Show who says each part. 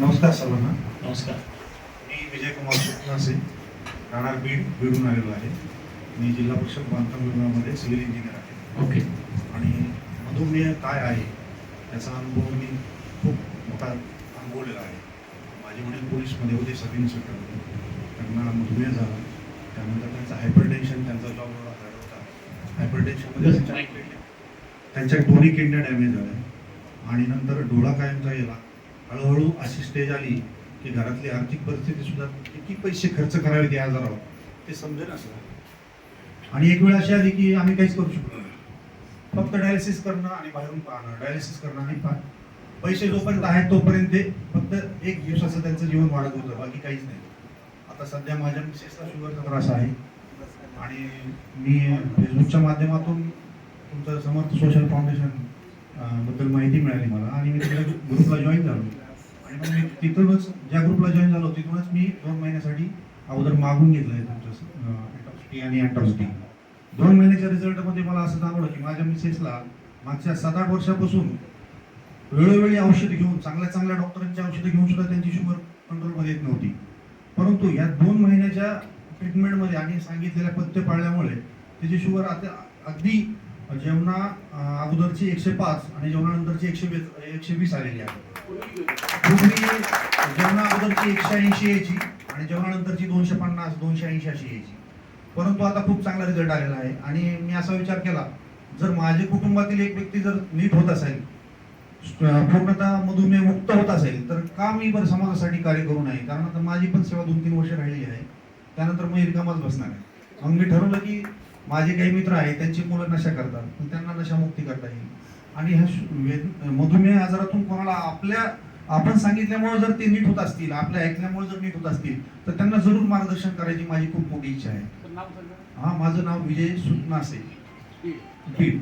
Speaker 1: नमस्कार सर्वांना.
Speaker 2: नमस्कार.
Speaker 1: मी विजयकुमार सुकनासे राहणार बीड बीडून आलेलो आहे. मी जिल्हा परिषद बांधकाम विभागामध्ये सिव्हिल इंजिनियर आहे.
Speaker 2: ओके.
Speaker 1: आणि मधुमेह काय आहे याचा अनुभव मी खूप मोठा अनुभवलेला आहे. माझे वडील पोलीसमध्ये होते सब इन्स्पेक्टर होते त्यांना मधुमेह झाला. त्यानंतर त्यांचं हायपर टेन्शन त्यांचा जॉब होता हायपर टेन्शनमध्ये त्यांच्या त्यांच्या दोन्ही किडन्या डॅमेज झाल्या आणि नंतर डोळा कायमचा गेला. हळूहळू अशी स्टेज आली की घरातली आर्थिक परिस्थिती सुद्धा किती पैसे खर्च करावे त्या आजारावर? ते समजेल असं आणि एक वेळ अशी आली की आम्ही काहीच करू नाही. फक्त डायलिसिस करणं आणि बाहेरून पाहणं. डायलिसिस करणं आणि पा पैसे जोपर्यंत आहेत तोपर्यंत ते फक्त एक दिवसाचं त्यांचं जीवन वाढत होतं. बाकी काहीच नाही. आता सध्या माझ्या मिसेसला शुगरचा त्रास आहे. आणि मी फेसबुकच्या माध्यमातून तुमचं समर्थ सोशल फाउंडेशन बद्दल माहिती मिळाली मला आणि मी तिकडे ग्रुपला जॉईन झालो. आणि मग मी तिथूनच ज्या ग्रुपला जॉईन झालो तिथूनच मी दोन महिन्यासाठी अगोदर मागून घेतलं आहे तुमचं अँटॉक्सिटी आणि अँटॉक्सिटी दोन महिन्याच्या रिझल्टमध्ये मला असं जाणवलं की माझ्या मिसेसला मागच्या सात आठ वर्षापासून वेळोवेळी औषध घेऊन चांगल्या चांगल्या डॉक्टरांची औषधं घेऊन सुद्धा त्यांची शुगर कंट्रोलमध्ये येत नव्हती. परंतु या दोन महिन्याच्या ट्रीटमेंटमध्ये आणि सांगितलेल्या पथ्य पाळल्यामुळे त्याची शुगर आता अगदी जेवणा अगोदरची एकशे पाच आणि जेवणानंतरची एकशे वीस एकशे वीस आलेली आहे. पूर्वी जेवणा अगोदरची एकशे ऐंशी यायची आणि जेवणानंतरची दोनशे पन्नास दोनशे ऐंशी अशी यायची. परंतु आता खूप चांगला रिझल्ट आलेला आहे आणि मी असा विचार केला जर माझे कुटुंबातील एक व्यक्ती जर नीट होत असेल पूर्णतः मधुमेह मुक्त होत असेल तर का मी बरं समाजासाठी कार्य करू नये? कारण आता माझी पण सेवा दोन तीन वर्ष राहिलेली आहे. त्यानंतर मी रिकामाच बसणार आहे. मग मी ठरवलं की माझे काही मित्र आहेत त्यांची मुलं नशा करतात पण त्यांना नशामुक्ती करता येईल. आणि ह्या मधुमेह आजारातून कोणाला आपल्या आपण सांगितल्यामुळे जर ते नीट होत असतील आपल्या ऐकल्यामुळे जर नीट होत असतील तर त्यांना जरूर मार्गदर्शन करायची माझी खूप मोठी इच्छा आहे. हा माझं नाव विजय सुतनासे. बीड